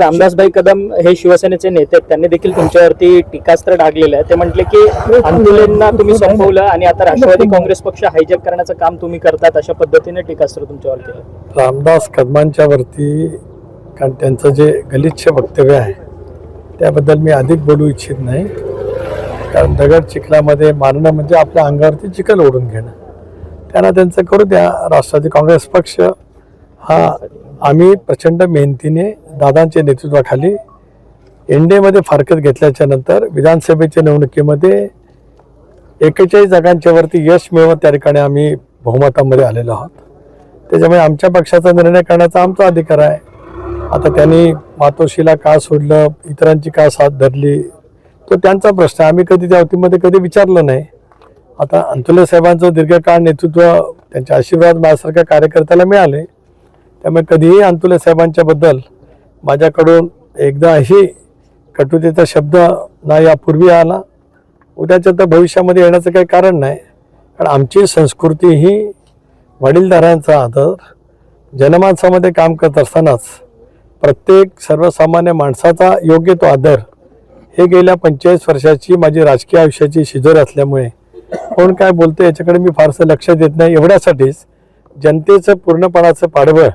रामदासभाई कदम हे शिवसेनेचे नेते आहेत त्यांनी देखील तुमच्यावरती टीकास्त्र डागलेलं आहे. ते म्हटले की आंदोलनांना तुम्ही संपवलं आणि आता राष्ट्रवादी काँग्रेस पक्ष हायजॅक करण्याचं काम तुम्ही करतात अशा पद्धतीने टीकास्त्र तुमच्यावर केलं. रामदास कदमांच्या वरती कारण त्यांचं जे गलिच्छ वक्तव्य आहे त्याबद्दल मी अधिक बोलू इच्छित नाही. कारण दगड चिखलामध्ये मारणं म्हणजे आपल्या अंगावरती चिखल ओढून घेणं. त्यांना त्यांचं करू द्या राष्ट्रवादी काँग्रेस पक्ष हा आम्ही प्रचंड मेहनतीने दादांच्या नेतृत्वाखाली एनडीएमध्ये फारकत घेतल्याच्या नंतर विधानसभेच्या निवडणुकीमध्ये एकेचाळीस जागांच्या वरती यश मिळवत त्या ठिकाणी आम्ही बहुमतामध्ये आलेलो आहोत. त्याच्यामुळे आमच्या पक्षाचा निर्णय करण्याचा आमचा अधिकार आहे. आता त्यांनी मातोश्रीला का सोडलं इतरांची का साथ धरली तो त्यांचा प्रश्न आहे. आम्ही कधी त्या अवतीमध्ये कधी विचारलं नाही. आता अंतुले साहेबांचं दीर्घकाळ नेतृत्व त्यांचे आशीर्वाद माझ्यासारख्या कार्यकर्त्याला मिळाले. त्यामुळे कधीही अंतुले साहेबांच्याबद्दल माझ्याकडून एकदाही कटुतेचा शब्द ना यापूर्वी आला. उद्याच्या तर भविष्यामध्ये येण्याचं काही कारण नाही. कारण आमची संस्कृती ही वडीलधाऱ्यांचा आदर जनमानसामध्ये काम करत असतानाच प्रत्येक सर्वसामान्य माणसाचा योग्य तो आदर हे गेल्या पंचेचाळीस वर्षाची माझी राजकीय आयुष्याची शिजोर असल्यामुळे कोण काय बोलते याच्याकडे मी फारसं लक्ष देत नाही. एवढ्यासाठीच जनतेचं पूर्णपणाचं पाडवं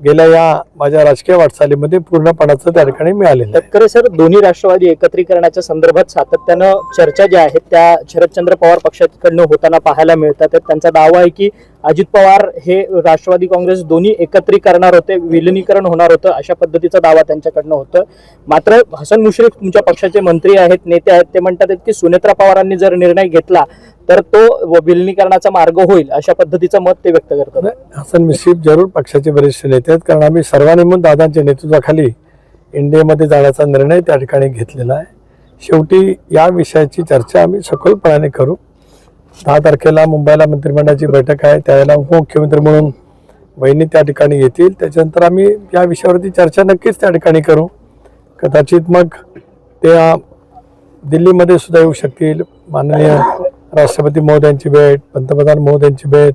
गेल्या या माझ्या राजकीय वाटचालीमध्ये पूर्णपणाचं त्या ठिकाणी मिळालेलं आहे. तत्करे सर दोन्ही राष्ट्रवादी एकत्रीकरणाच्या संदर्भात सातत्यानं चर्चा ज्या आहेत त्या शरदचंद्र पवार पक्षाकडनं होताना पाहायला मिळतात. तर त्यांचा दावा आहे की अजित पवार हे राष्ट्रवादी काँग्रेस दोन्ही एकत्री करणार होते विलिनीकरण होणार होतं अशा पद्धतीचा दावा त्यांच्याकडनं होतं. मात्र हसन मुश्रीफ तुमच्या पक्षाचे मंत्री आहेत नेते आहेत ते म्हणतात की सुनेत्रा पवारांनी जर निर्णय घेतला तर तो विलिनीकरणाचा मार्ग होईल अशा पद्धतीचं मत ते व्यक्त करतात. हसन मुश्रीफ जरूर पक्षाचे वरिष्ठ नेते आहेत कारण आम्ही सर्वांनी म्हणून दादांच्या नेतृत्वाखाली इंडियामध्ये जाण्याचा निर्णय त्या ठिकाणी घेतलेला आहे. शेवटी या विषयाची चर्चा आम्ही सखोलपणाने करू. दहा तारखेला मुंबईला मंत्रिमंडळाची बैठक आहे. त्यावेळेला उपमुख्यमंत्री म्हणून वहिनी त्या ठिकाणी येतील. त्याच्यानंतर आम्ही या विषयावरती चर्चा नक्कीच त्या ठिकाणी करू. कदाचित मग ते दिल्लीमध्ये सुद्धा येऊ शकतील. माननीय राष्ट्रपती महोदयांची भेट पंतप्रधान महोदयांची भेट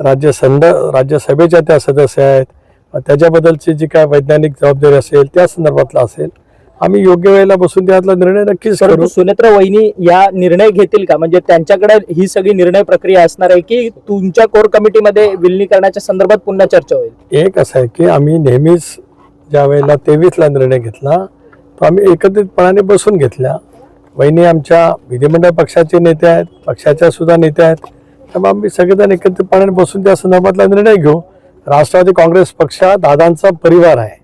राज्य संद राज्यसभेच्या त्या सदस्य आहेत. त्याच्याबद्दलची जी काय वैज्ञानिक जबाबदारी असेल त्या संदर्भातला असेल. आम्ही योग्य वेळेला बसून त्यातला निर्णय नक्कीच करू. सुनेत्रा वहिनी या निर्णय घेतील का? म्हणजे त्यांच्याकडे ही सगळी निर्णय प्रक्रिया असणार आहे की तुमच्या कोर कमिटीमध्ये विलिनीकरणाच्या संदर्भात पुन्हा चर्चा होईल? एक असं आहे की आम्ही नेहमीच ज्या वेळेला तेवीसला निर्णय घेतला तो आम्ही एकत्रितपणाने बसून घेतला वहिनी आमच्या विधिमंडळ पक्षाचे नेते आहेत पक्षाच्या सुद्धा नेते आहेत. त्यामुळे आम्ही सगळेजण एकत्रितपणाने बसून त्या संदर्भातला निर्णय घेऊ. राष्ट्रवादी काँग्रेस पक्ष दादांचा परिवार आहे.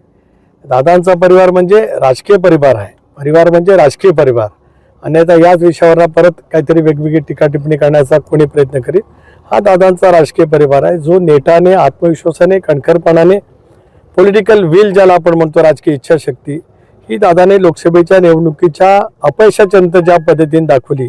दादांचा परिवार म्हणजे राजकीय परिवार आहे. परिवार म्हणजे राजकीय परिवार. अन्यथा याच विषयावर परत काहीतरी वेगवेगळी टीका टिप्पणी करण्याचा कोणी प्रयत्न करीत हा दादांचा राजकीय परिवार आहे. जो नेटाने आत्मविश्वासाने कणखरपणाने पॉलिटिकल विल ज्याला आपण म्हणतो राजकीय इच्छाशक्ती ही दादाने लोकसभेच्या निवडणुकीच्या अपयशाच्या नंतर ज्या पद्धतीने दाखवली